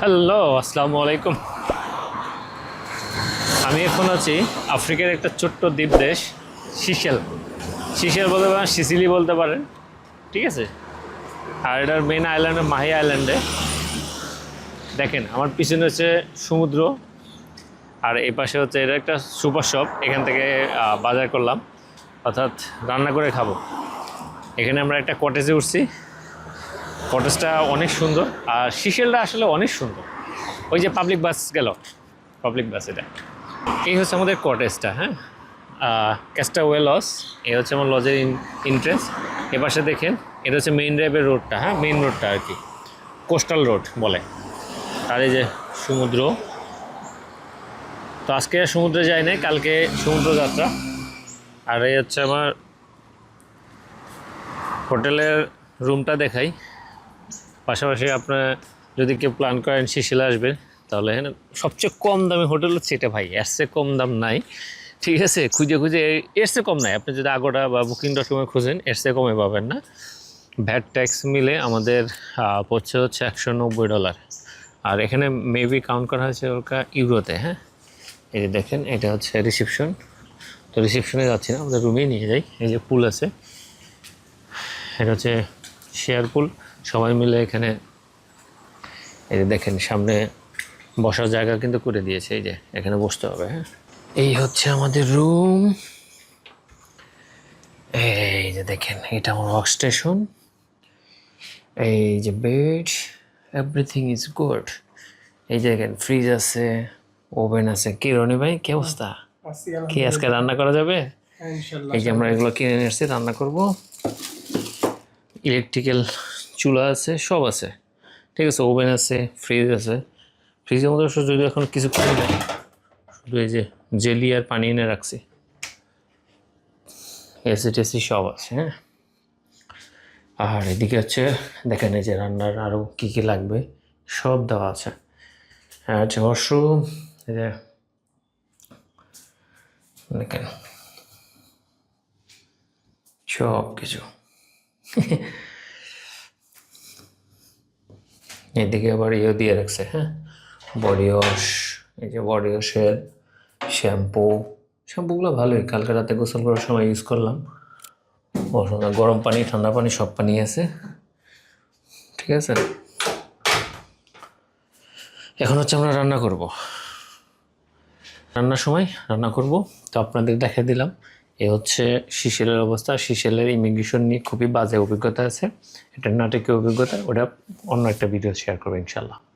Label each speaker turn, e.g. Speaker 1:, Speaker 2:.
Speaker 1: Hello আসসালামু আলাইকুম। আমি এখন আছি আফ্রিকার একটা ছোট্ট দ্বীপ দেশ সিশেল। সিশেল বলতে পারেন, সিসিলি বলতে পারেন। ঠিক আছে? আর এটার মেন আইল্যান্ড মাহি আইল্যান্ডে দেখেন, আমার পিছনে হচ্ছে সমুদ্র, আর এই পাশে হচ্ছে এটা একটা সুপার শপ। এখান থেকে বাজার করলাম। অর্থাৎ রান্না করে খাব। এখানে আমরা একটা কটেজে উঠছি। কটেজটা অনেক সুন্দর। আর শিশেলটা আসলে অনেক সুন্দর। ওই যে পাবলিক বাস গেল। পাবলিক বাস এটা। এই হচ্ছে আমাদের কটেজটা হ্যাঁ? ক্যাস্টা ওয়ে লস এই হচ্ছে আমার লজের ইন্টারেস্ট এ পাশে দেখেন, এটা হচ্ছে মেইন ড্রাইভের রোডটা হ্যাঁ? মেইন রোডটা আর কি। কোস্টাল রোড বলে। আর এই যে সমুদ্র। তো আজকে সমুদ্রে যাই নাই, কালকে সমুদ্র যাত্রা আর এই হচ্ছে আমার হোটেলের রুমটা দেখাই। পাশাপাশি আপনার যদি কেউ প্ল্যান করেন শিশিলে আসবেন তাহলে এখানে সবচেয়ে কম দামি হোটেল হচ্ছে এটা ভাই। এর চেয়ে কম দাম নাই। ঠিক আছে? খুঁজে খুঁজে এর চেয়ে কম নাই। আপনি যদি আগোটা বা বুকিং ডট কমে খুঁজেন, এর চেয়ে কমে পাবেন না। ভ্যাট ট্যাক্স মিলে আমাদের পড়ছে হচ্ছে একশো নব্বই ডলার আর এখানে মেবি কাউন্ট করা হয়েছে ওটা ইউরোতে হ্যাঁ? এই যে দেখেন, এটা হচ্ছে রিসেপশন তো রিসেপশনে যাচ্ছি না, আমাদের রুমেই নিয়ে যাই। এই যে পুল আছে। এটা হচ্ছে শেয়ার পুল সবাই মিলে এখানে এই যে দেখেন সামনে বসার জায়গা কিন্তু করে দিয়েছে এই যে এখানে বসতে হবে হ্যাঁ? এই হচ্ছে আমাদের রুম এই যে দেখেন এটা আমার ওয়ার্ক স্টেশন এই যে বেড এভরিথিং ইজ গুড এই যে দেখেন ফ্রিজ আছে ওভেন আছে। কি রনি ভাই কি অবস্থা? কি আজকে রান্না করা যাবে? এই যে আমরা এগুলো কিনে নিয়ে এসেছি রান্না করব। ইলেকট্রিক্যাল চুলা আছে, সব আছে। ঠিক আছে, ওভেন আছে, ফ্রিজ আছে। ফ্রিজের মধ্যে অবশ্য যদি এখন কিছু করি শুধু এই যে জেলি আর পানি এনে রাখছি। এসি টেসি সব আছে হ্যাঁ? আর এদিকে হচ্ছে, দেখেন এই যে রান্নার আরও কী কী লাগবে, সব দেওয়া আছে। হ্যাঁ হচ্ছে ওয়াশরুম এই যে দেখেন সব কিছু এদিকে আবার ইয়ে দিয়ে রাখছে হ্যাঁ? বডি ওয়াশ এই যে বডি ওয়াশের শ্যাম্পু শ্যাম্পুগুলো ভালোই। কালকে রাতে গোসল করার সময় ইউজ করলাম। গরম পানি, ঠান্ডা পানি, সব পানি আছে। ঠিক আছে? এখন হচ্ছে আমরা রান্না করব। রান্নার সময় রান্না করব। তো আপনাদের দেখে দিলাম। হচ্ছে শিশেলের অবস্থা। শিশেলের ইমিগ্রেশন নিয়ে খুবই বাজে অভিজ্ঞতা আছে। এটা নাটকীয় অভিজ্ঞতা, ওটা অন্য একটা ভিডিও শেয়ার করব ইনশাল্লাহ